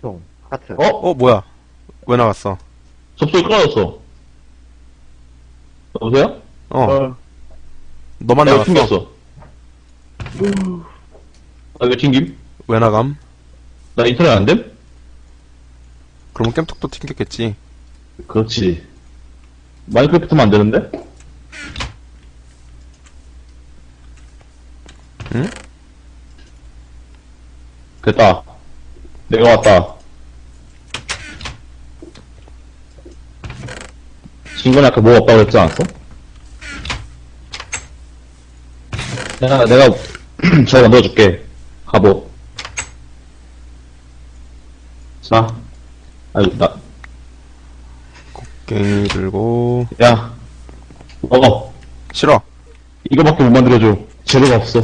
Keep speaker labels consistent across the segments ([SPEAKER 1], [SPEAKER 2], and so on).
[SPEAKER 1] 통 하트.
[SPEAKER 2] 어?
[SPEAKER 3] 어, 뭐야? 왜 나갔어?
[SPEAKER 2] 접속이 끊어졌어. 여보세요?
[SPEAKER 3] 어, 너만
[SPEAKER 2] 나왜
[SPEAKER 3] 나갔어.
[SPEAKER 2] 튕겼어? 나왜 튕김?
[SPEAKER 3] 왜 나감?
[SPEAKER 2] 나 인터넷 안 됨?
[SPEAKER 3] 그러면 겜톡도 튕겼겠지.
[SPEAKER 2] 그렇지. 마이크래프트만 안 되는데?
[SPEAKER 3] 응?
[SPEAKER 2] 됐다. 내가 왔다. 친구는 아까 뭐 없다고 그랬지 않았어? 내가, 내가, 잘 만들어줄게. 갑옷. 자. 아유, 나,
[SPEAKER 3] 갱이 들고,
[SPEAKER 2] 야. 먹어.
[SPEAKER 3] 싫어.
[SPEAKER 2] 이거밖에 못 만들어줘. 재료가 없어.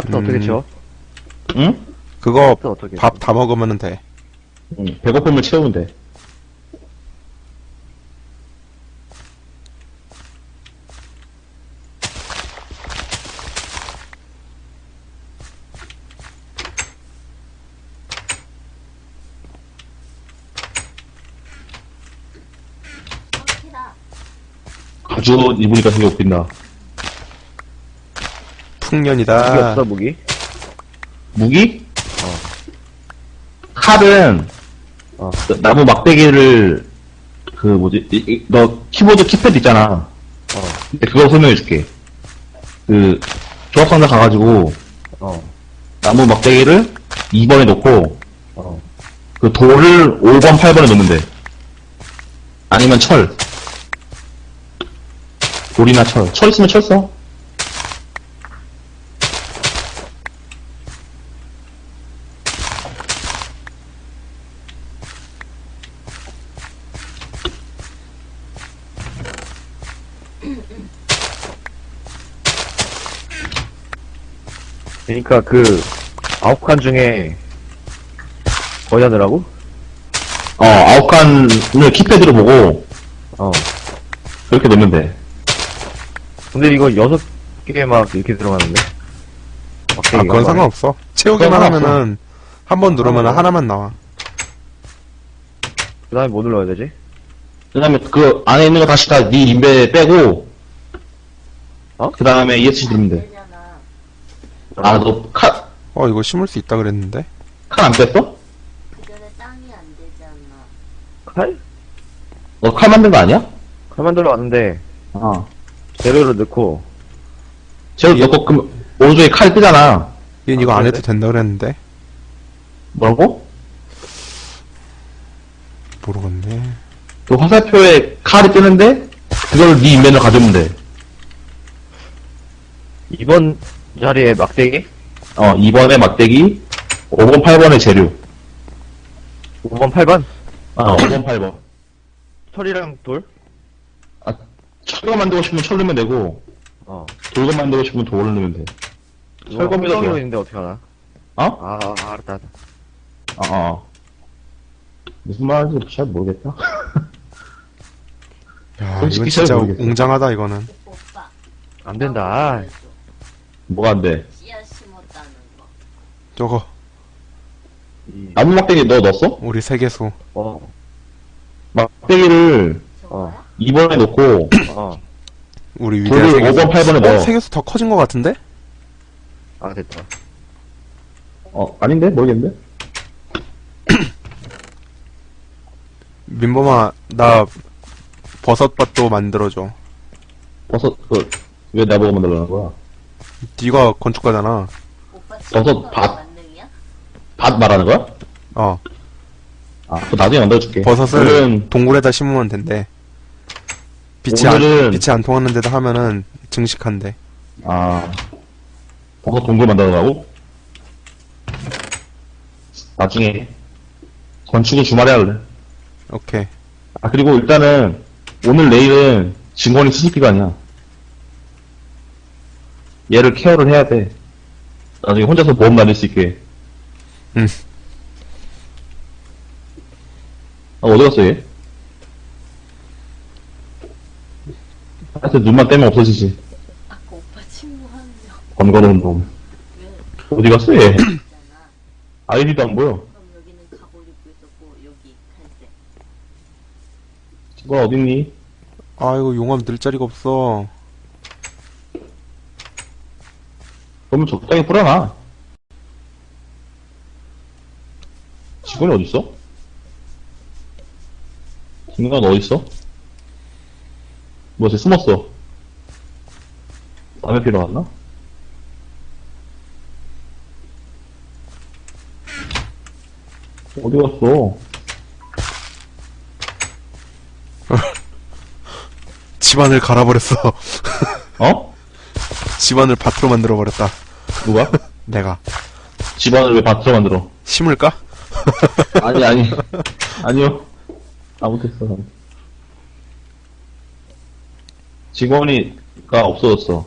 [SPEAKER 1] 하트
[SPEAKER 3] 음.
[SPEAKER 1] 어떻게 쳐?
[SPEAKER 2] 응?
[SPEAKER 3] 그거
[SPEAKER 1] 하트 어떻게
[SPEAKER 3] 밥 다 먹으면 돼.
[SPEAKER 2] 응. 배고프면 채우면 돼. 가죽 입으니까 되게 웃긴다.
[SPEAKER 3] 풍년이다.
[SPEAKER 1] 무기 없어 무기?
[SPEAKER 2] 무기? 칼은
[SPEAKER 1] 어.
[SPEAKER 2] 나- 나무 막대기를 그 뭐지? 이- 이- 너 키보드 키패드 있잖아.
[SPEAKER 1] 어.
[SPEAKER 2] 근데 그거 설명해 줄게. 그 조합상자 가가지고
[SPEAKER 1] 어.
[SPEAKER 2] 나무 막대기를 2번에 놓고
[SPEAKER 1] 어.
[SPEAKER 2] 그 돌을 5번, 8번에 놓으면 돼. 아니면 철. 돌이나 철. 철 있으면 철 써.
[SPEAKER 1] 그러니까 그 아홉 칸 중에 버전이라고?
[SPEAKER 2] 어, 아홉 칸을 키패드로 보고
[SPEAKER 1] 어.
[SPEAKER 2] 그렇게 놓으면 돼.
[SPEAKER 1] 근데 이거 여섯 개 막 이렇게 들어가는데?
[SPEAKER 3] 아, 그건
[SPEAKER 1] 막-
[SPEAKER 3] 상관없어. 채우기만
[SPEAKER 2] 상관없어.
[SPEAKER 3] 하면은, 한 번 누르면
[SPEAKER 1] 아,
[SPEAKER 3] 하나만 나와.
[SPEAKER 1] 그 다음에 뭐 눌러야 되지?
[SPEAKER 2] 그 다음에 그 안에 있는 거 다시 다 네 인베 빼고
[SPEAKER 1] 어?
[SPEAKER 2] 그 다음에 ESC 누르면 돼. 아, 너 칼,
[SPEAKER 3] 어, 이거 심을 수 있다 그랬는데?
[SPEAKER 2] 칼안 뺐어?
[SPEAKER 4] 그전에 땅이 안 되지 않나.
[SPEAKER 1] 칼?
[SPEAKER 2] 너 칼 만든 거 아니야?
[SPEAKER 1] 칼 만들어 왔는데
[SPEAKER 2] 어.
[SPEAKER 1] 재료를 넣고
[SPEAKER 2] 재료 넣고 그럼 오른쪽에 칼 뜨잖아.
[SPEAKER 3] 얘 이거
[SPEAKER 1] 아,
[SPEAKER 3] 안 해도
[SPEAKER 1] 그래?
[SPEAKER 3] 된다 그랬는데?
[SPEAKER 2] 뭐라고?
[SPEAKER 3] 모르겠네.
[SPEAKER 2] 그 화살표에 칼이 뜨는데 그걸 네 인벤으로 가져오면 돼.
[SPEAKER 1] 2번 자리에 막대기?
[SPEAKER 2] 어, 2번에 막대기, 5번, 8번에 재료.
[SPEAKER 1] 5번 8번?
[SPEAKER 2] 어, 5번, 8번.
[SPEAKER 1] 철이랑 돌?
[SPEAKER 2] 아, 철거 만들고 싶으면 철 넣으면 되고,
[SPEAKER 1] 어.
[SPEAKER 2] 돌거 만들고 싶으면 돌을 넣으면 돼. 철거비도 좋아.
[SPEAKER 1] 있는데 어떡하나?
[SPEAKER 2] 어?
[SPEAKER 1] 아, 아, 알았다, 알았다.
[SPEAKER 2] 어, 어. 무슨 말인지 잘 모르겠다.
[SPEAKER 3] 야,
[SPEAKER 2] 솔직히
[SPEAKER 3] 이건
[SPEAKER 2] 잘
[SPEAKER 3] 진짜
[SPEAKER 2] 모르겠어.
[SPEAKER 3] 웅장하다, 이거는.
[SPEAKER 1] 안 된다. 아,
[SPEAKER 2] 뭐가 안 돼?
[SPEAKER 4] 씨앗 심었다는 거.
[SPEAKER 3] 저거,
[SPEAKER 1] 이,
[SPEAKER 2] 나무 막대기 너 넣었어?
[SPEAKER 3] 우리 세계수.
[SPEAKER 1] 어,
[SPEAKER 2] 막대기를
[SPEAKER 4] 저거야?
[SPEAKER 2] 2번에 놓고,
[SPEAKER 1] 어.
[SPEAKER 3] 우리 위대한
[SPEAKER 2] 돌을
[SPEAKER 3] 세계수.
[SPEAKER 2] 5번, 8번에
[SPEAKER 3] 어,
[SPEAKER 2] 넣어.
[SPEAKER 3] 세계수 더 커진 것 같은데?
[SPEAKER 1] 아, 됐다.
[SPEAKER 2] 어, 아닌데? 모르겠는데?
[SPEAKER 3] 민범아, 나 버섯밭도 만들어줘.
[SPEAKER 2] 버섯, 그, 왜 나보고 만들라는 거야?
[SPEAKER 3] 네가 건축가잖아.
[SPEAKER 4] 오빠 친구가
[SPEAKER 2] 밭.
[SPEAKER 4] 만능이야?
[SPEAKER 2] 밭 말하는 거야?
[SPEAKER 3] 어,
[SPEAKER 2] 아, 그거 나중에 만들어줄게.
[SPEAKER 3] 버섯을
[SPEAKER 2] 오늘은,
[SPEAKER 3] 동굴에다 심으면 된대. 빛이 안,
[SPEAKER 2] 오늘은-
[SPEAKER 3] 빛이 안 통하는 데다 하면은 증식한대.
[SPEAKER 2] 아, 버섯 동굴 만들어라고? 나중에, 건축은 주말에 할래.
[SPEAKER 3] 오케이.
[SPEAKER 2] 아, 그리고 일단은, 오늘 내일은 증권이 수습 기간이야. 얘를 케어를 해야 돼. 나중에 혼자서 보험 날릴 수 있게.
[SPEAKER 3] 응.
[SPEAKER 2] 아, 어디 갔어, 얘? 하여튼 눈만 떼면 없어지지.
[SPEAKER 4] 아까 오빠 친구 한 명.
[SPEAKER 2] 번거로운 놈.
[SPEAKER 4] 왜?
[SPEAKER 2] 어디 갔어, 얘?
[SPEAKER 4] 있잖아.
[SPEAKER 2] 아이디도 안 보여.
[SPEAKER 4] 그럼 여기는 갑옷 입고 있었고, 여기 갈색.
[SPEAKER 2] 친구야, 어딨니?
[SPEAKER 3] 아, 이거 용암 늘 자리가 없어.
[SPEAKER 2] 그러면 적당히 뿌려놔. 직원이 어딨어? 김관 어딨어? 쟤 숨었어. 남의 필요 왔나? 어디 갔어?
[SPEAKER 3] 집안을 갈아버렸어.
[SPEAKER 2] 어?
[SPEAKER 3] 집안을 밭으로 만들어 버렸다.
[SPEAKER 2] 누가?
[SPEAKER 3] 내가.
[SPEAKER 2] 집안을 왜 밭으로 만들어?
[SPEAKER 3] 심을까?
[SPEAKER 2] 아니, 아니. 아니요. 잘못했어. 잘못. 직원이가 없어졌어.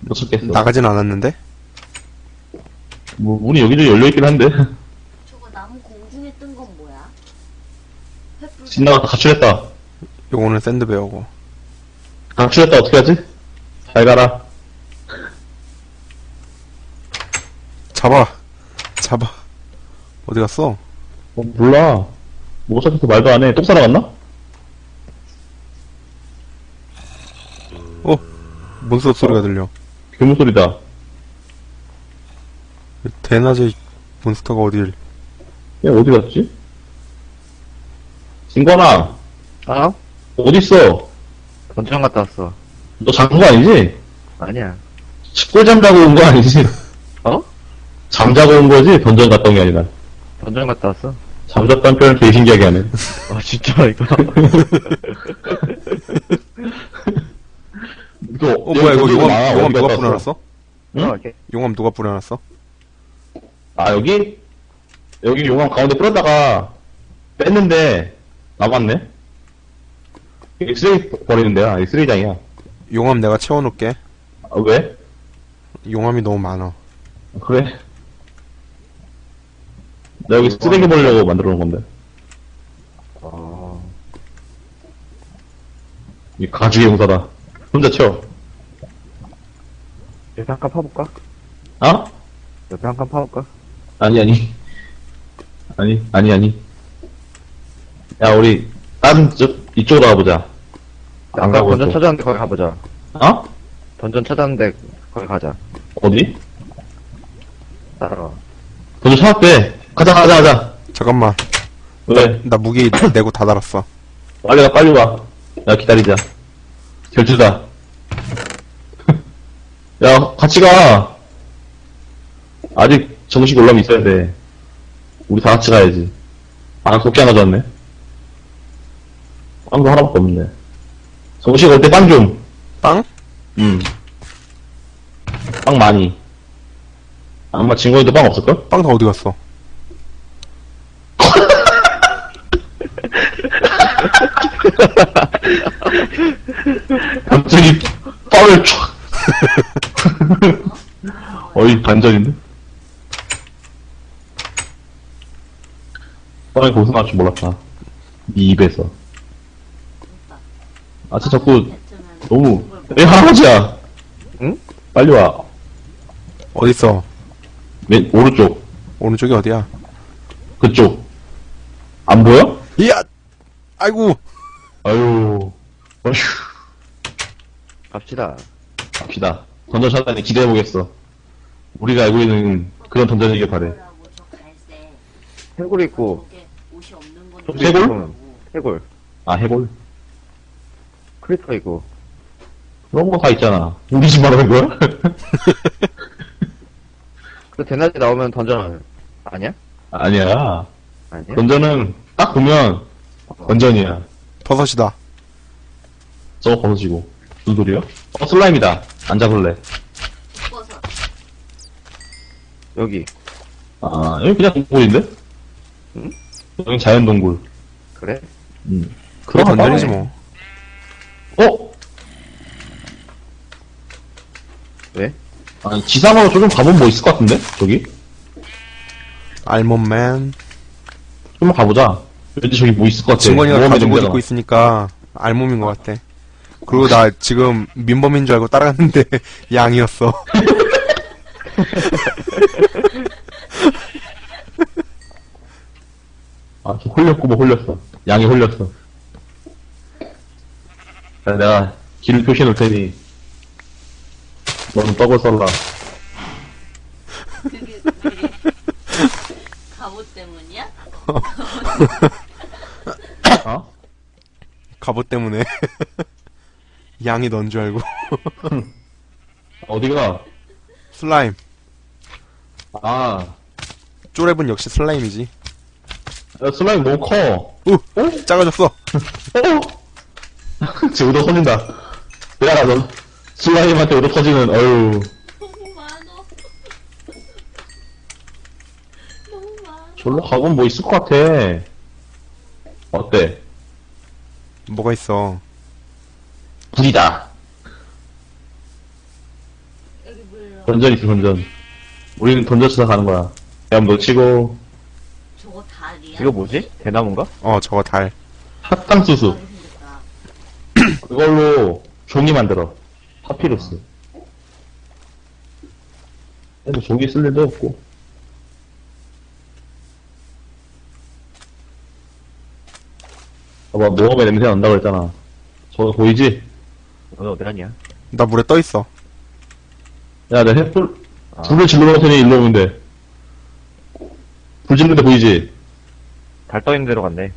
[SPEAKER 2] 못 찾겠어.
[SPEAKER 3] 나가진 않았는데?
[SPEAKER 2] 뭐, 문이 여기저기 열려있긴 한데.
[SPEAKER 4] 저거 나무 공중에 뜬 건 뭐야? 횃불.
[SPEAKER 2] 진나가 가출했다.
[SPEAKER 3] 요거는 샌드베어고.
[SPEAKER 2] 가출했다, 어떻게 하지? 잘 가라.
[SPEAKER 3] 잡아. 잡아. 어디 갔어?
[SPEAKER 2] 어, 몰라. 못 찾겠어, 말도 안 해. 똥 싸러 갔나?
[SPEAKER 3] 어? 몬스터 소리가 들려.
[SPEAKER 2] 괴물 소리다.
[SPEAKER 3] 대낮에 몬스터가 어딜.
[SPEAKER 2] 얘 어디 갔지? 진관아,
[SPEAKER 1] 아?
[SPEAKER 2] 어딨어?
[SPEAKER 1] 던전 갔다 왔어.
[SPEAKER 2] 너 잠은 거 아니지?
[SPEAKER 1] 아니야.
[SPEAKER 2] 꿀잠 자고 온 거 아니지?
[SPEAKER 1] 어?
[SPEAKER 2] 잠자고 온 거지? 던전 갔다 온 게 아니라.
[SPEAKER 1] 던전 갔다 왔어.
[SPEAKER 2] 잠잤다는 표현 되게 신기하게 하네.
[SPEAKER 1] 아, 진짜, 이거.
[SPEAKER 2] 이거,
[SPEAKER 3] 어, 뭐야, 이거 용암,
[SPEAKER 2] 많아.
[SPEAKER 3] 용암
[SPEAKER 2] 어디
[SPEAKER 3] 누가
[SPEAKER 2] 갔다 왔어?
[SPEAKER 3] 뿌려놨어?
[SPEAKER 2] 응?
[SPEAKER 1] 들어갈게.
[SPEAKER 3] 용암 누가 뿌려놨어?
[SPEAKER 2] 아, 여기? 여기 용암 가운데 뿌렸다가 뺐는데 남았네? 쓰레기 버리는 데야. 여기 쓰레기장이야.
[SPEAKER 3] 용암 내가 채워놓을게.
[SPEAKER 2] 아, 왜?
[SPEAKER 3] 용암이 너무 많아.
[SPEAKER 2] 그래. 나 여기 쓰레기 버리려고 만들어 놓은 건데.
[SPEAKER 1] 어,
[SPEAKER 2] 이 가죽의 용사다. 혼자 채워.
[SPEAKER 1] 옆에 한 칸 파볼까?
[SPEAKER 2] 어?
[SPEAKER 1] 옆에 한 칸 파볼까?
[SPEAKER 2] 아니, 아니. 아니, 아니, 아니. 야, 우리, 다른 쪽, 이쪽으로 가보자. 안
[SPEAKER 1] 아까
[SPEAKER 2] 가고
[SPEAKER 1] 던전
[SPEAKER 2] 또.
[SPEAKER 1] 찾았는데 거기 가보자.
[SPEAKER 2] 어?
[SPEAKER 1] 던전 찾았는데 거기 가자.
[SPEAKER 2] 어디?
[SPEAKER 1] 따라와.
[SPEAKER 2] 먼저 찾았대. 가자, 가자, 가자.
[SPEAKER 3] 잠깐만.
[SPEAKER 2] 왜?
[SPEAKER 3] 나 무기 내고 다 달았어.
[SPEAKER 2] 빨리 가, 빨리 와. 야, 기다리자. 결투다. 야, 같이 가. 아직 정식 올라면 있어야 돼. 우리 다 같이 가야지. 아, 그렇게 안 가져왔네. 빵도 하나밖에 없는데. 정식 올 때 빵 좀.
[SPEAKER 3] 빵?
[SPEAKER 2] 음. 빵 많이. 아마 진거에도 빵 없을걸?
[SPEAKER 3] 빵 다 어디 갔어?
[SPEAKER 2] 갑자기 빵을 촥. 어이, 반전인데? 빵에 고생할 줄 몰랐다. 네 입에서. 아, 저 자꾸 너무, 에, 할아버지야!
[SPEAKER 1] 응?
[SPEAKER 2] 빨리 와.
[SPEAKER 3] 어딨어?
[SPEAKER 2] 맨, 오른쪽.
[SPEAKER 3] 오른쪽이 어디야?
[SPEAKER 2] 그쪽. 안 보여?
[SPEAKER 3] 이야! 아이고!
[SPEAKER 2] 아유. 어휴.
[SPEAKER 1] 갑시다.
[SPEAKER 2] 갑시다. 던전 찾다니 기대해보겠어. 우리가 알고 있는 그런 던전이길 바래.
[SPEAKER 1] 해골 있고,
[SPEAKER 2] 해골?
[SPEAKER 1] 해골.
[SPEAKER 2] 아, 해골?
[SPEAKER 1] 크리터 있고.
[SPEAKER 2] 그런 거 다 있잖아. 우리 집 말하는 거야?
[SPEAKER 1] 그 대낮에 나오면 던전, 아니야?
[SPEAKER 2] 아니야.
[SPEAKER 1] 아니야?
[SPEAKER 2] 던전은 딱 보면 던전이야.
[SPEAKER 3] 버섯이다.
[SPEAKER 2] 저거 벗어지고. 무슨 소리야? 어, 슬라임이다. 안 잡을래.
[SPEAKER 4] 버섯.
[SPEAKER 1] 여기.
[SPEAKER 2] 아, 여기 그냥 동굴인데?
[SPEAKER 1] 응?
[SPEAKER 2] 여기 자연 동굴.
[SPEAKER 1] 그래?
[SPEAKER 2] 그럼
[SPEAKER 3] 던전이지
[SPEAKER 2] 빠네.
[SPEAKER 3] 뭐.
[SPEAKER 2] 어?
[SPEAKER 1] 왜?
[SPEAKER 2] 아니, 지상으로 조금 가보면 뭐 있을 것 같은데? 저기?
[SPEAKER 3] 알몬맨.
[SPEAKER 2] 좀 가보자. 왠지 저기 뭐 있을 것 같아.
[SPEAKER 3] 증권이가
[SPEAKER 2] 모험의
[SPEAKER 3] 가죽 옷. 입고 있으니까 알몸인 것 같아. 그리고 나 지금 민범인 줄 알고 따라갔는데 양이었어.
[SPEAKER 2] 아, 좀 홀렸고 뭐 홀렸어. 양이 홀렸어. 자, 내가 길을 표시해 놓을 테니, 너는 떡을 썰라.
[SPEAKER 4] 그게 그게 갑옷 때문이야?
[SPEAKER 2] 어?
[SPEAKER 3] 갑옷 때문에. 양이 넌 줄 알고.
[SPEAKER 2] 어디가?
[SPEAKER 3] 슬라임.
[SPEAKER 2] 아,
[SPEAKER 3] 쪼랩은 역시 슬라임이지.
[SPEAKER 2] 야, 슬라임 너무 커.
[SPEAKER 3] 우! 작아졌어.
[SPEAKER 2] 어? 지금 우도 터진다. 야, 너, 슬라임한테 우도 터지는, 어휴.
[SPEAKER 4] 너무 많어. 너무 많어.
[SPEAKER 2] 절로 가보면 뭐 있을 것 같아. 어때?
[SPEAKER 3] 뭐가 있어.
[SPEAKER 2] 불이다.
[SPEAKER 4] 여기 물러.
[SPEAKER 2] 던전 있어, 던전. 우리는 던전 쳐서 가는 거야. 야, 놓치고,
[SPEAKER 4] 저거 다리야?
[SPEAKER 1] 이거 뭐지? 대나무인가?
[SPEAKER 3] 어, 저거 달.
[SPEAKER 2] 핫탕수수. 그걸로 종이 만들어. 파피루스. 근데 종이 쓸 일도 없고. 봐봐, 모험의 냄새 난다고 했잖아. 저거 보이지?
[SPEAKER 1] 너 어디 가냐?
[SPEAKER 3] 나 물에 떠 있어.
[SPEAKER 2] 야, 내 햇불,
[SPEAKER 1] 아.
[SPEAKER 2] 불을 질러놓을 테니 일로 오면 돼. 불 지르는 데 보이지?
[SPEAKER 1] 달 떠 있는 데로 갔네.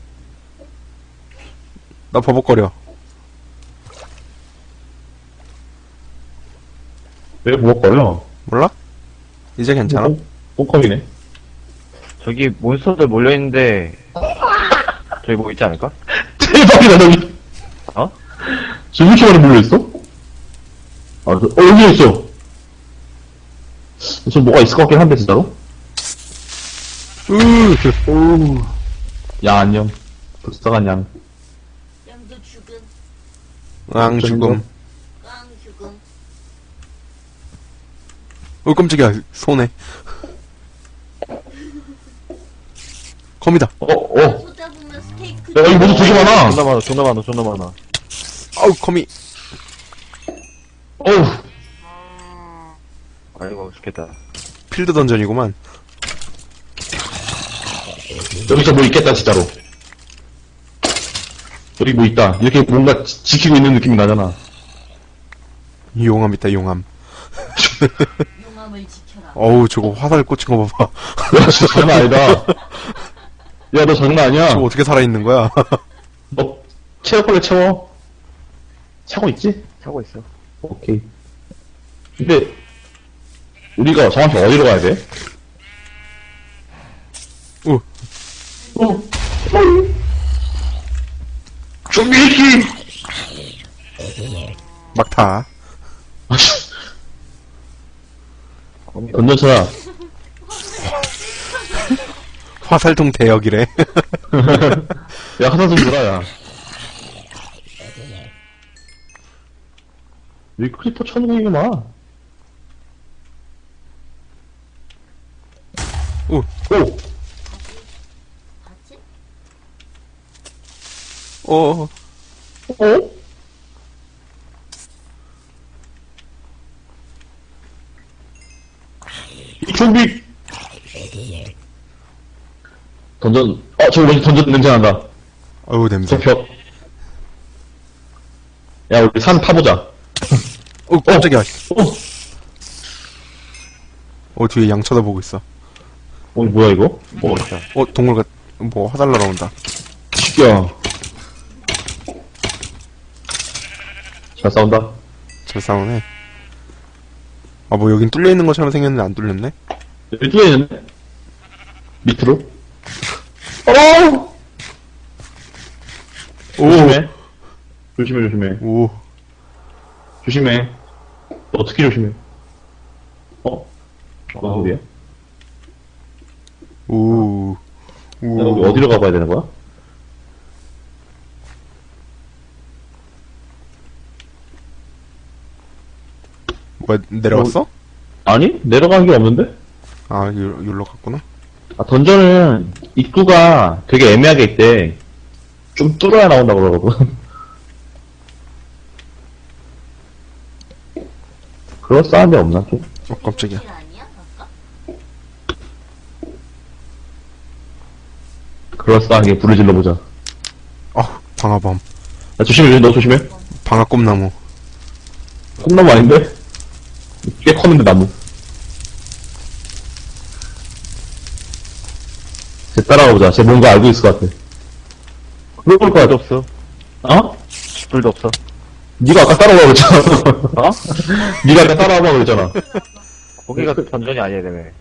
[SPEAKER 3] 나 버벅거려.
[SPEAKER 2] 왜 부엌거려?
[SPEAKER 3] 몰라? 이제 괜찮아?
[SPEAKER 2] 뽕컴이네.
[SPEAKER 1] 저기 몬스터들 몰려있는데, 저기 뭐 있지 않을까?
[SPEAKER 2] 대박이다, 저기.
[SPEAKER 1] 어?
[SPEAKER 2] 지금 이렇게 많이 몰려있어? 아, 저, 어, 여기 있어. 저 뭐가 있을 것 같긴 한데, 진짜로?
[SPEAKER 3] 으,
[SPEAKER 2] 오. 야, 안녕. 불쌍한 양.
[SPEAKER 4] 양도 죽음.
[SPEAKER 3] 앙, 죽음.
[SPEAKER 4] 깡 죽음.
[SPEAKER 3] 어, 깜짝이야. 손에. 컴이다.
[SPEAKER 2] 어, 어.
[SPEAKER 4] 스테이크.
[SPEAKER 2] 야, 여기 모두 되게 많아.
[SPEAKER 1] 존나 많아, 존나 많아, 존나 많아.
[SPEAKER 3] 아우, 컴이.
[SPEAKER 2] 어우.
[SPEAKER 1] 아이고, 죽겠다.
[SPEAKER 3] 필드 던전이구만.
[SPEAKER 2] 여기 저뭐 있겠다, 진짜로. 여기 뭐 있다. 이렇게 뭔가 지, 지키고 있는 느낌이 나잖아.
[SPEAKER 3] 용암 있다, 용암.
[SPEAKER 4] 용암을 지켜라.
[SPEAKER 3] 어우, 저거 화살 꽂힌 거 봐봐.
[SPEAKER 2] 야, 진짜 장난 아니다. 야, 너 장난 아니야.
[SPEAKER 3] 저거 어떻게 살아 있는 거야?
[SPEAKER 2] 너 체력 빨리 채워. 차고 있지?
[SPEAKER 1] 차고 있어.
[SPEAKER 2] 오케이. 근데, 우리가 정확히 어디로 가야 돼?
[SPEAKER 3] 우.
[SPEAKER 2] 어. 좀비 기!
[SPEAKER 3] 막타.
[SPEAKER 2] 던전쳐라.
[SPEAKER 3] 화살통 대역이래.
[SPEAKER 2] 야, 하나 좀 줘라, 야. 왜 크리퍼 천국이게 많아?
[SPEAKER 3] 오.
[SPEAKER 2] 오!
[SPEAKER 4] 봤지?
[SPEAKER 3] 어,
[SPEAKER 2] 어? 좀비! 던전, 어, 저기 뭐지, 던전 냄새 난다.
[SPEAKER 3] 어우,
[SPEAKER 2] 저
[SPEAKER 3] 냄새.
[SPEAKER 2] 벽. 야, 우리 산 타보자.
[SPEAKER 3] 어, 깜짝이야.
[SPEAKER 2] 어,
[SPEAKER 3] 어, 뒤에 양 쳐다보고 있어.
[SPEAKER 2] 어, 뭐야, 이거?
[SPEAKER 1] 뭐.
[SPEAKER 3] 어, 동물 같, 뭐, 화살 날아온다.
[SPEAKER 2] 시끼야. 잘 싸운다.
[SPEAKER 3] 잘 싸우네. 아, 뭐, 여긴 뚫려 있는 것처럼 생겼는데 안 뚫렸네?
[SPEAKER 2] 여기 뚫려 있는데? 밑으로? 어! 조심해. 조심해, 조심해.
[SPEAKER 3] 오,
[SPEAKER 2] 조심해. 너 어떻게 조심해? 어? 무슨 소리야?
[SPEAKER 3] 오,
[SPEAKER 2] 내가 여기
[SPEAKER 3] 오.
[SPEAKER 2] 어디로 가봐야 되는 거야?
[SPEAKER 3] 거야? 내려갔어?
[SPEAKER 2] 아니 내려간 게 없는데?
[SPEAKER 3] 아, 여- 여기로 갔구나.
[SPEAKER 2] 아, 던전은 입구가 되게 애매하게 있대. 좀 뚫어야 나온다 그러거든. 그럴싸한 데 없나 좀?
[SPEAKER 3] 어, 깜짝이야.
[SPEAKER 2] 그럴싸하게 부르질러 보자.
[SPEAKER 3] 어 방아범
[SPEAKER 2] 야, 조심해, 너 조심해.
[SPEAKER 3] 방아꿈나무.
[SPEAKER 2] 콩나무 아닌데? 꽤 컸는데, 나무. 쟤 따라가 보자. 쟤 뭔가 알고 있을 것 같아. 그럴 것 같아.
[SPEAKER 1] 없어.
[SPEAKER 2] 어?
[SPEAKER 1] 불도 없어.
[SPEAKER 2] 니가 아까 따라오라 그랬잖아.
[SPEAKER 1] 어?
[SPEAKER 2] 니가 아까 따라오라 그랬잖아.
[SPEAKER 1] 거기가 던전이 아니야, 되네.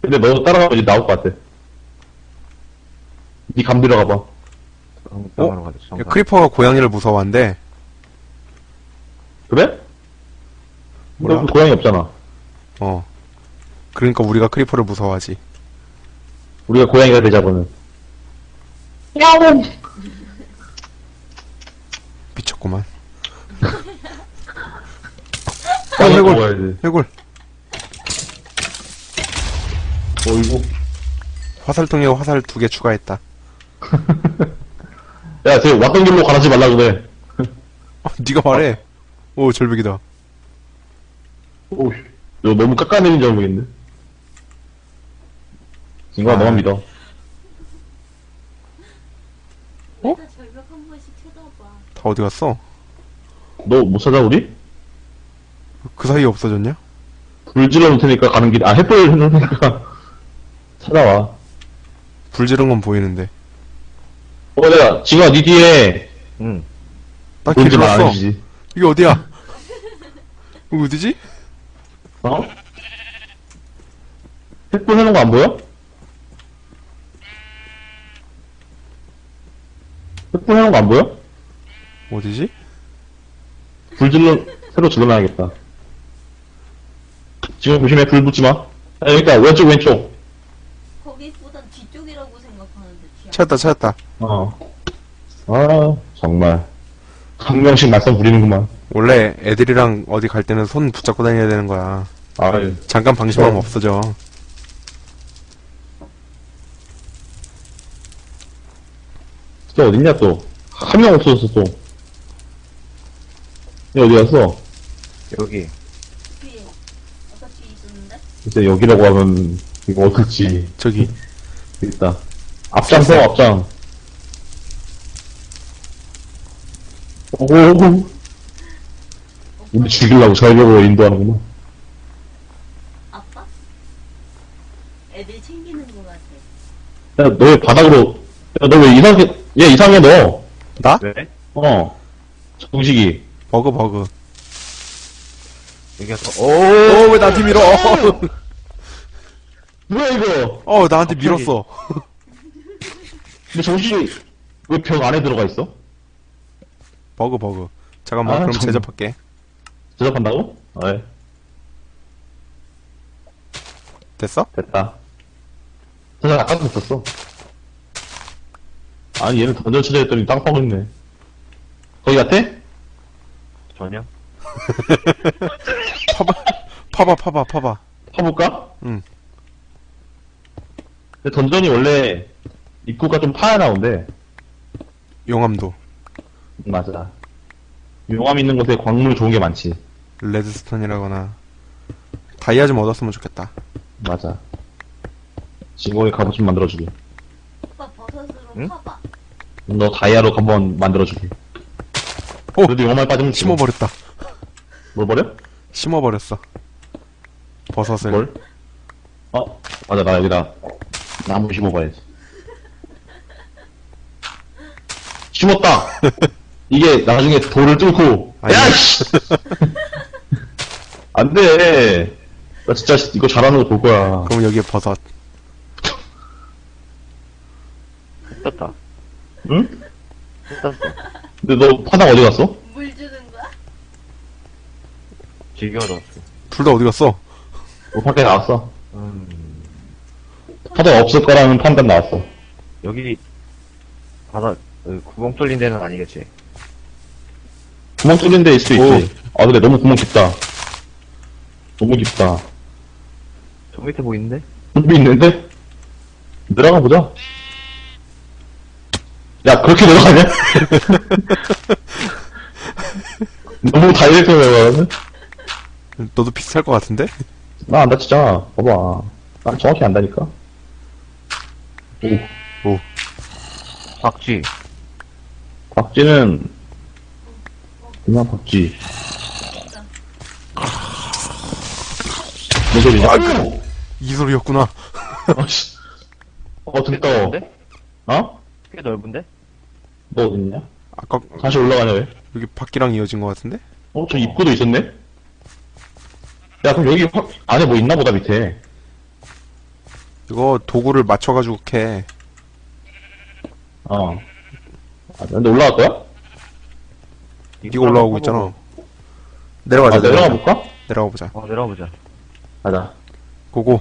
[SPEAKER 2] 근데 너 따라가면 이제 나올 것 같아. 니감 들어가 봐.
[SPEAKER 1] 정상으로 가자, 정상.
[SPEAKER 3] 크리퍼가 고양이를 무서워한대.
[SPEAKER 2] 그래? 너 고양이 없잖아.
[SPEAKER 3] 어. 그러니까 우리가 크리퍼를 무서워하지.
[SPEAKER 2] 우리가 고양이가 되자고는.
[SPEAKER 3] 미쳤구만.
[SPEAKER 2] 어,
[SPEAKER 3] 해골.
[SPEAKER 2] 먹어야.
[SPEAKER 3] 해골.
[SPEAKER 2] 어이구.
[SPEAKER 3] 화살통에 화살 두 개 추가했다.
[SPEAKER 2] 야, 쟤 왔던 길로 가라지 말라 그래.
[SPEAKER 3] 어, 네가 말해. 오, 절벽이다.
[SPEAKER 2] 오우, 너 너무 깎아내린 줄 모르겠네. 진거야,
[SPEAKER 3] 아.
[SPEAKER 2] 너만 믿어.
[SPEAKER 3] 어?
[SPEAKER 4] 일단 절벽 한 번씩 쳐다봐.
[SPEAKER 3] 다 어디 갔어?
[SPEAKER 2] 너 못 찾아, 우리?
[SPEAKER 3] 그 사이에 없어졌냐?
[SPEAKER 2] 불 질러 놓을 테니까 가는 길, 아, 햇불 해놓을 테니까. 찾아와.
[SPEAKER 3] 불 지른 건 보이는데.
[SPEAKER 2] 어, 내가, 지금 니 뒤에,
[SPEAKER 1] 응.
[SPEAKER 3] 나
[SPEAKER 2] 뭔지
[SPEAKER 3] 길을
[SPEAKER 2] 말
[SPEAKER 3] 왔어.
[SPEAKER 2] 아니지.
[SPEAKER 3] 이게 어디야? 이거 어디지?
[SPEAKER 2] 어? 햇불 해놓은 거 안 보여? 햇불 해놓은 거 안 보여?
[SPEAKER 3] 어디지?
[SPEAKER 2] 불 질러, 새로 질러놔야겠다. 지금 조심해, 불 붙지 마. 야, 여기 있다, 왼쪽, 왼쪽.
[SPEAKER 4] 거기보단 뒤쪽이라고 생각하는데 뒤
[SPEAKER 3] 찾았다, 찾았다.
[SPEAKER 2] 어. 아, 정말. 한 명씩 말썽 부리는구만.
[SPEAKER 3] 원래 애들이랑 어디 갈 때는 손 붙잡고 다녀야 되는 거야.
[SPEAKER 2] 아유.
[SPEAKER 3] 잠깐 방심하면
[SPEAKER 2] 어.
[SPEAKER 3] 없어져.
[SPEAKER 2] 진짜 어딨냐, 또. 한 명 없어졌어, 또. 얘 어디 갔어?
[SPEAKER 1] 여기.
[SPEAKER 4] 뒤에 있었는데?
[SPEAKER 2] 이제 여기라고 하면, 이거 어떨지.
[SPEAKER 3] 저기.
[SPEAKER 2] 있다. 앞장 서, 앞장. 오, 우리 죽이려고 절벽으로 인도하는구나.
[SPEAKER 4] 아빠? 애들 챙기는 거 같아.
[SPEAKER 2] 야, 너 왜 바닥으로, 야, 너 왜 이상하게, 얘 이상해, 너.
[SPEAKER 3] 나?
[SPEAKER 1] 왜?
[SPEAKER 2] 어. 정식이.
[SPEAKER 3] 버그, 버그.
[SPEAKER 1] 여기 가서, 오!
[SPEAKER 3] 어, 왜 나한테 밀어?
[SPEAKER 2] 뭐야, 이거?
[SPEAKER 3] 어, 나한테
[SPEAKER 1] 갑자기.
[SPEAKER 3] 밀었어.
[SPEAKER 2] 근데 정식이 왜 벽 안에 들어가 있어?
[SPEAKER 3] 버그, 버그. 잠깐만,
[SPEAKER 2] 아,
[SPEAKER 3] 그럼
[SPEAKER 2] 참.
[SPEAKER 3] 제접할게.
[SPEAKER 2] 제작한다고? 네.
[SPEAKER 3] 됐어?
[SPEAKER 2] 됐다. 제작 아까도 됐었어. 아니, 얘는 던전 쳐져 했더니 땅 파고 있네. 거기 같아?
[SPEAKER 1] 전혀?
[SPEAKER 3] 파봐, 파봐, 파봐, 파봐.
[SPEAKER 2] 파볼까?
[SPEAKER 3] 응.
[SPEAKER 2] 근데 던전이 원래 입구가 좀 파야 나온대.
[SPEAKER 3] 용암도.
[SPEAKER 2] 맞아. 용암 있는 곳에 광물 좋은 게 많지.
[SPEAKER 3] 레드스톤이라거나. 다이아 좀 얻었으면 좋겠다.
[SPEAKER 2] 맞아. 진공의 갑옷 좀 만들어주게.
[SPEAKER 4] 오빠 버섯으로
[SPEAKER 1] 응?
[SPEAKER 4] 파봐.
[SPEAKER 2] 너 다이아로 한번 만들어주게.
[SPEAKER 3] 오!
[SPEAKER 2] 그래도 용암에 빠지면 지금
[SPEAKER 3] 심어버렸다.
[SPEAKER 2] 뭘 버려?
[SPEAKER 3] 심어버렸어. 버섯을.
[SPEAKER 2] 뭘? 어? 맞아, 나 여기다 나무 심어봐야지. 심었다! 이게 나중에 돌을 뚫고,
[SPEAKER 3] 아니.
[SPEAKER 2] 야, 씨! 안 돼! 나 진짜 이거 잘하는 거 볼 거야.
[SPEAKER 3] 그럼 여기에 버섯.
[SPEAKER 1] 떴다.
[SPEAKER 2] 응?
[SPEAKER 1] 떴어.
[SPEAKER 2] 근데 너 파당 어디 갔어?
[SPEAKER 4] 물 주는 거야?
[SPEAKER 1] 즐겨 넣었어.
[SPEAKER 3] 둘 다 어디 갔어?
[SPEAKER 2] 뭐 밖에 나왔어.
[SPEAKER 1] 음,
[SPEAKER 2] 파당 없을 거라는 판단 나왔어.
[SPEAKER 1] 여기, 바닥, 어, 구멍 뚫린 데는 아니겠지.
[SPEAKER 2] 구멍 뚫린 데일 수도 있지. 아, 근데 너무 구멍 깊다. 너무 깊다.
[SPEAKER 1] 저 밑에 뭐 있는데?
[SPEAKER 2] 좀비 있는데? 내려가 보자. 야, 그렇게 내려가냐? 너무 다이렉트로 내려가네?
[SPEAKER 3] 너도 비슷할 것 같은데?
[SPEAKER 2] 나안 다치잖아. 봐봐. 난 정확히 안다니까. 오,
[SPEAKER 1] 박쥐.
[SPEAKER 2] 박쥐는, 그냥 박쥐. 무슨 소리냐? 아이고!
[SPEAKER 3] 이 소리였구나.
[SPEAKER 2] 아 씨. 어,
[SPEAKER 1] 꽤
[SPEAKER 2] 등떠.
[SPEAKER 1] 넓은데?
[SPEAKER 2] 어?
[SPEAKER 1] 꽤 넓은데?
[SPEAKER 2] 너 어딨냐?
[SPEAKER 3] 아까
[SPEAKER 2] 다시 올라가냐, 왜?
[SPEAKER 3] 여기 바퀴랑 이어진 것 같은데?
[SPEAKER 2] 어, 저 입구도 있었네? 야, 그럼 여기 확, 안에 뭐 있나 보다, 밑에.
[SPEAKER 3] 이거 도구를 맞춰가지고 캐.
[SPEAKER 2] 어. 아, 근데 올라갈 거야?
[SPEAKER 3] 이거 올라오고 있잖아. 내려가자,
[SPEAKER 2] 아, 내려가
[SPEAKER 3] 내려가.
[SPEAKER 2] 볼까?
[SPEAKER 3] 내려가 보자.
[SPEAKER 1] 어, 내려가보자.
[SPEAKER 2] 가자.
[SPEAKER 3] 고고.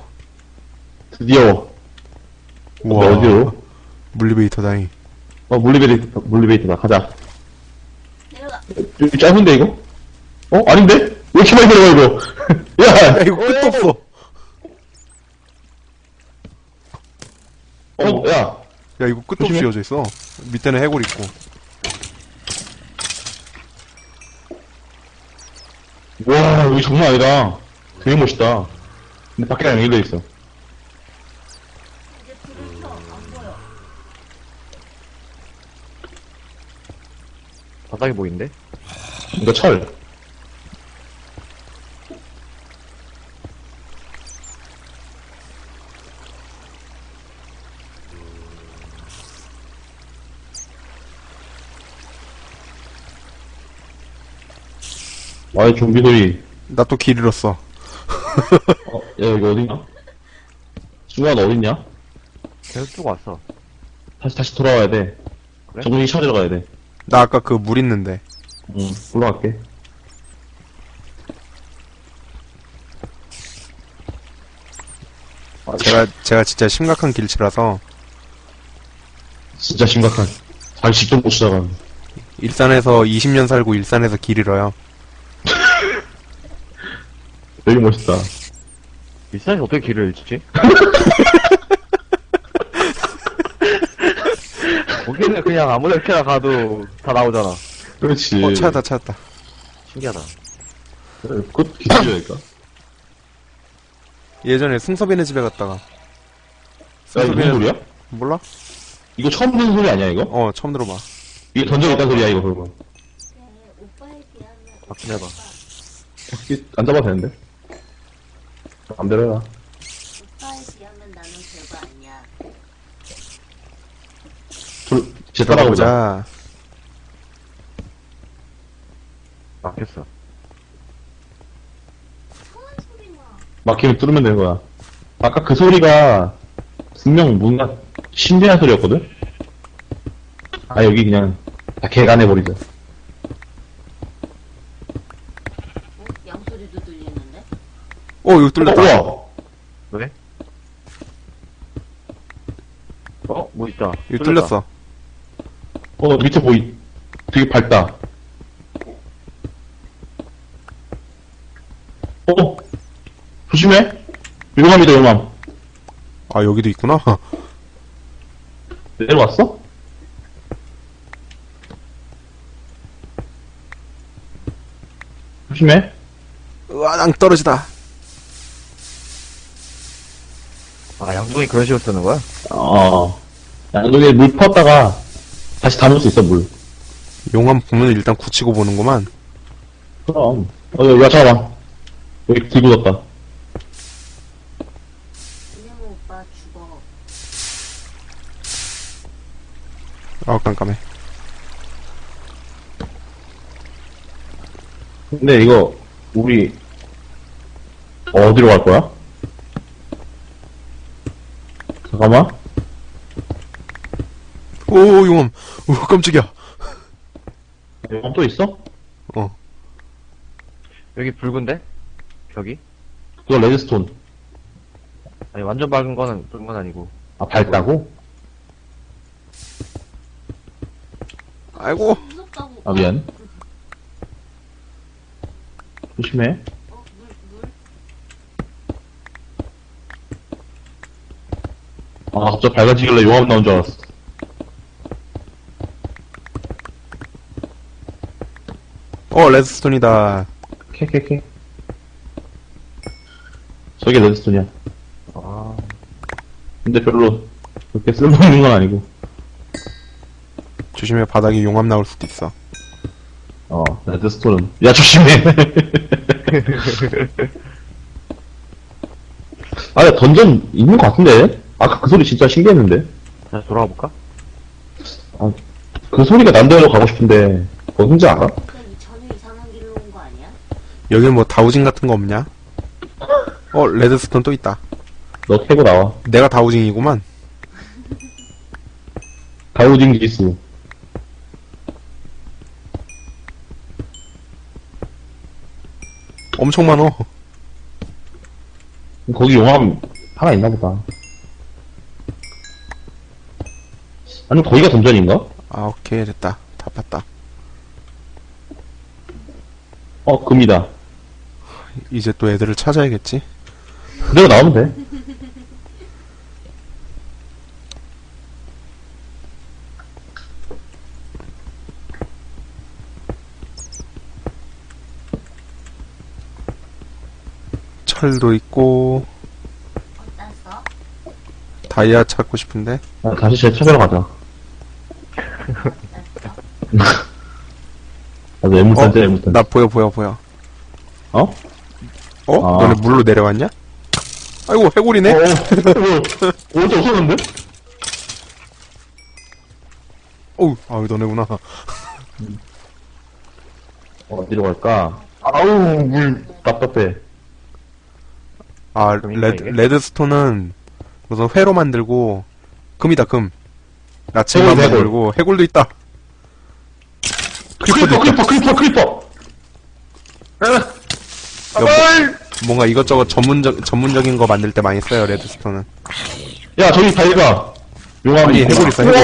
[SPEAKER 2] 드디어.
[SPEAKER 3] 우와.
[SPEAKER 2] 어디로?
[SPEAKER 3] 물리베이터 다잉.
[SPEAKER 2] 어, 물리베이터, 물리베이터다. 가자.
[SPEAKER 4] 내려가.
[SPEAKER 2] 여기 짧은데, 이거? 어? 아닌데? 왜 이렇게 많이 내려가, 이거? 야!
[SPEAKER 3] 야, 이거 끝도 없어.
[SPEAKER 2] 어, 야!
[SPEAKER 3] 야, 이거 끝도 없이
[SPEAKER 2] 조심해.
[SPEAKER 3] 이어져 있어. 밑에는 해골 있고.
[SPEAKER 2] 와, 여기 장난 아니다. 되게 멋있다. 근데 밖에랑 연결돼 있어.
[SPEAKER 1] 바닥에 보이는데?
[SPEAKER 2] 이거 철. 와이 좀비 소리.
[SPEAKER 3] 나또 길 잃었어.
[SPEAKER 2] 어, 야 여기 어디냐? 중간 어딨냐?
[SPEAKER 1] 계속 쭉 왔어.
[SPEAKER 2] 다시 다시 돌아와야 돼.
[SPEAKER 1] 그래?
[SPEAKER 2] 정신 차리러 가야 돼.
[SPEAKER 3] 나 아까 그 물 있는데.
[SPEAKER 2] 응, 올라갈게. 아,
[SPEAKER 3] 제가, 제가 진짜 심각한 길치라서
[SPEAKER 2] 진짜 심각한. 자기 직접 못 시작하는.
[SPEAKER 3] 일산에서 20년 살고 일산에서 길 잃어요.
[SPEAKER 2] 되게 멋있다.
[SPEAKER 1] 일산에서 어떻게 길을 잃지? 거기는 그냥 아무 데나 가도 다 나오잖아.
[SPEAKER 2] 그렇지.
[SPEAKER 3] 어, 찾았다, 찾았다.
[SPEAKER 1] 신기하다.
[SPEAKER 2] 그것 기술이니까.
[SPEAKER 3] 예전에 승섭이네 집에 갔다가.
[SPEAKER 2] 야, 이거 무슨
[SPEAKER 3] 승섭이네,
[SPEAKER 2] 소리야?
[SPEAKER 3] 몰라?
[SPEAKER 2] 이거 처음 듣는 소리 아니야, 이거?
[SPEAKER 3] 어, 처음 들어봐.
[SPEAKER 2] 이게 던져 있단 소리야, 이거, 그러면.
[SPEAKER 4] 네, 오빠에 비하면.
[SPEAKER 1] 바퀴 해봐.
[SPEAKER 2] 이게 안 잡아도 되는데? 맘대로 해라.
[SPEAKER 4] 오빠에 비하면 나는 별거 아니야.
[SPEAKER 2] 둘, 제 따라가보자.
[SPEAKER 3] 들어가보자.
[SPEAKER 1] 막혔어.
[SPEAKER 2] 막히면 뚫으면 되는 거야. 아까 그 소리가 분명 뭔가 신비한 소리였거든? 아, 여기 그냥 다 개간해버리자.
[SPEAKER 4] 어? 양소리도 들리는데?
[SPEAKER 3] 어, 여기 뚫렸다.
[SPEAKER 2] 우와!
[SPEAKER 1] 왜? 어? 뭐 있다.
[SPEAKER 3] 여기
[SPEAKER 1] 뚫렸다.
[SPEAKER 3] 뚫렸어.
[SPEAKER 2] 어, 밑에 보이. 되게 밝다. 어? 조심해! 위험합니다, 위험함.
[SPEAKER 3] 아, 여기도 있구나.
[SPEAKER 2] 내려왔어? 조심해.
[SPEAKER 3] 으아, 낭 떨어지다.
[SPEAKER 1] 아, 양동이 그런 식으로 쓰는 거야?
[SPEAKER 2] 어. 양쪽에 물 퍼다가 다시 담을 수 있어, 물.
[SPEAKER 3] 용암 보면 일단 굳히고 보는구만.
[SPEAKER 2] 그럼. 어, 야, 잠깐만. 여기.
[SPEAKER 4] 왜냐면 오빠 죽어.
[SPEAKER 3] 아, 깜깜해.
[SPEAKER 2] 근데 이거, 우리, 어디로 갈 거야? 잠깐만.
[SPEAKER 3] 오, 용암. 오, 깜짝이야.
[SPEAKER 2] 여기 또 있어?
[SPEAKER 3] 어.
[SPEAKER 1] 여기 붉은데? 벽이?
[SPEAKER 2] 그거 레드스톤.
[SPEAKER 1] 아니, 완전 밝은 거는 붉은 건 아니고.
[SPEAKER 2] 아, 밝다고?
[SPEAKER 3] 아이고.
[SPEAKER 4] 무섭다고.
[SPEAKER 2] 아, 미안. 조심해.
[SPEAKER 4] 어, 물, 물.
[SPEAKER 2] 아, 갑자기 밝아지길래 용암 나온 줄 알았어.
[SPEAKER 3] 어, 레드스톤이다.
[SPEAKER 2] 캐캐캐. 저게 레드스톤이야.
[SPEAKER 1] 아,
[SPEAKER 2] 근데 별로 그렇게 쓸모있는 건 아니고.
[SPEAKER 3] 조심해 바닥에 용암 나올 수도 있어.
[SPEAKER 2] 어, 레드스톤은. 야, 조심해! 아, 야, 던전 있는 것 같은데? 아까 그 소리 진짜 신기했는데?
[SPEAKER 1] 다시 돌아가 볼까?
[SPEAKER 2] 그 소리가 난 데로 가고 싶은데, 뭐 혼자 알아?
[SPEAKER 4] 그냥 이 전혀 이상한 길로 온 거 아니야?
[SPEAKER 3] 여긴 뭐 다우징 같은 거 없냐? 어 레드스톤 또 있다.
[SPEAKER 2] 너 캐고 나와.
[SPEAKER 3] 내가 다우징이구만.
[SPEAKER 2] 가우징 기수.
[SPEAKER 3] 엄청 많어.
[SPEAKER 2] 거기 용암 하나 있나 보다. 아니, 거기가 던전인가?
[SPEAKER 3] 아 오케이 됐다. 다 봤다.
[SPEAKER 2] 어, 금이다.
[SPEAKER 3] 이제 또 애들을 찾아야겠지.
[SPEAKER 2] 그대로 나오면 돼.
[SPEAKER 3] 철도 있고
[SPEAKER 4] 어디다 써?
[SPEAKER 3] 다이아 찾고 싶은데
[SPEAKER 2] 아, 다시 제 찾으러 가자. 나도 애물단
[SPEAKER 3] 어,
[SPEAKER 2] 때 애물단.
[SPEAKER 3] 나 보여 보여 보여.
[SPEAKER 2] 어?
[SPEAKER 3] 어?
[SPEAKER 2] 아.
[SPEAKER 3] 너네 물로 내려왔냐? 아이고 해골이네.
[SPEAKER 2] 어, 어제 없었는데?
[SPEAKER 3] 어우 아유 너네구나.
[SPEAKER 2] 어디로 갈까? 아우, 물 답답해.
[SPEAKER 3] 아
[SPEAKER 1] 금인가,
[SPEAKER 3] 레드
[SPEAKER 1] 이게?
[SPEAKER 3] 레드스톤은 우선 회로 만들고 금이다 금. 나침반
[SPEAKER 2] 해골, 해골.
[SPEAKER 3] 만들고 해골도 있다.
[SPEAKER 2] 크리퍼, 크리퍼, 크리퍼, 크리퍼!
[SPEAKER 3] 여보, 뭔가 이것저것 전문적 전문적인 거 만들 때 많이 써요 레드스톤은.
[SPEAKER 2] 야, 저기 달가. 용암이
[SPEAKER 3] 아니 해골 있어 해골.